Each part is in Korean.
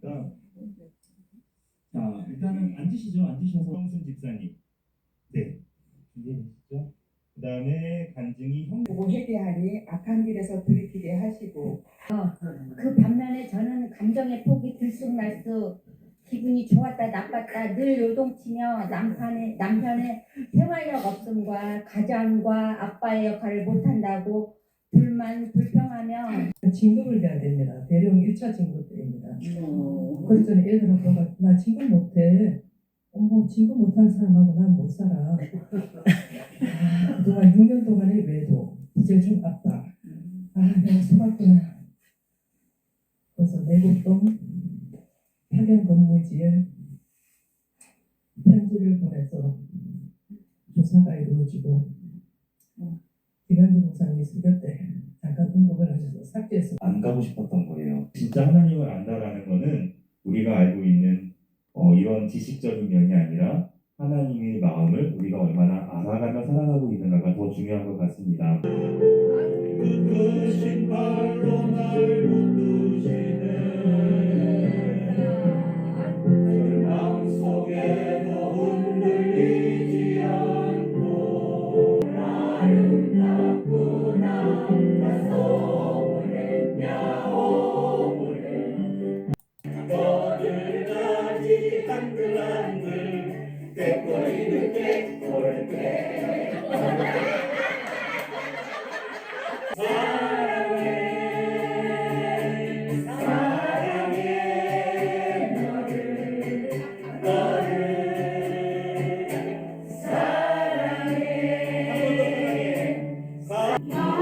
보니까 자 일단은 앉으시죠. 앉으셔서 성순 집사님 네 준비해 주시죠. 그 다음에 간증이 형 보고 회개하니 악한 길에서 돌이키게 하시고 그 반면에 저는 감정의 폭이 들쑥날쑥 기분이 좋았다 나빴다 늘 요동치며 남편의 남편의 생활력 없음과 가장과 아빠의 역할을 못한다고 불만 불평 하며 진급을 해야 됩니다. 대령 1차 진급입니다. 음. 그랬더니 애들은 뭐가 나 진급 못해. 어머 진급 못하는 사람하고 난 못 살아. 아, 그동안 6년 동안의 외도 부재 중 아빠. 아 내가 속았구나. 그래서 내곡동 파견 근무지에 편지를 보내서 조사가 이루어지고 김현주 목사님이 언급을 삭제했습니다. 안 가고 싶었던 거예요. 진짜 하나님을 안다라는 거는 우리가 알고 있는 어, 이런 지식적인 면이 아니라 하나님의 마음을 우리가 얼마나 알아가며 살아가고 있는가가 더 중요한 것 같습니다.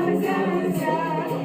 사랑